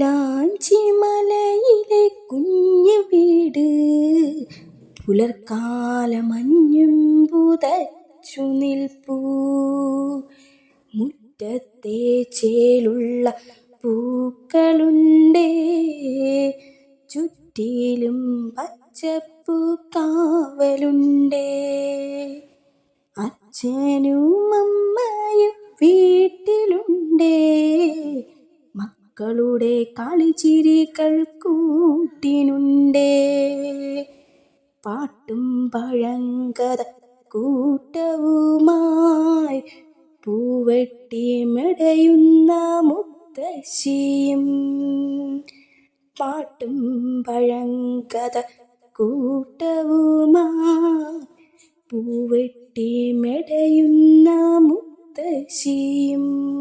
മൈലാഞ്ചി മലയിലെ കുഞ്ഞു വീട്. പുലർക്കാലമഞ്ഞും പുതച്ചു നിൽപ്പൂ. മുറ്റത്തെ ചേലുള്ള പൂക്കളുണ്ടേ. ചുറ്റിലും പച്ചപ്പൂ കാവലുണ്ടേ. അച്ഛനും അമ്മയും മക്കളുടെ കളിച്ചിരികൾ കൂട്ടിനുണ്ടേ. പാട്ടും പഴങ്കഥ കൂട്ടവുമായി പൂവെട്ടി മെടയുന്ന മുത്തശ്ശിയും. പാട്ടും പഴങ്കഥ കൂട്ടവുമായി പൂവെട്ടി മെടയുന്ന മുത്തശ്ശിയും.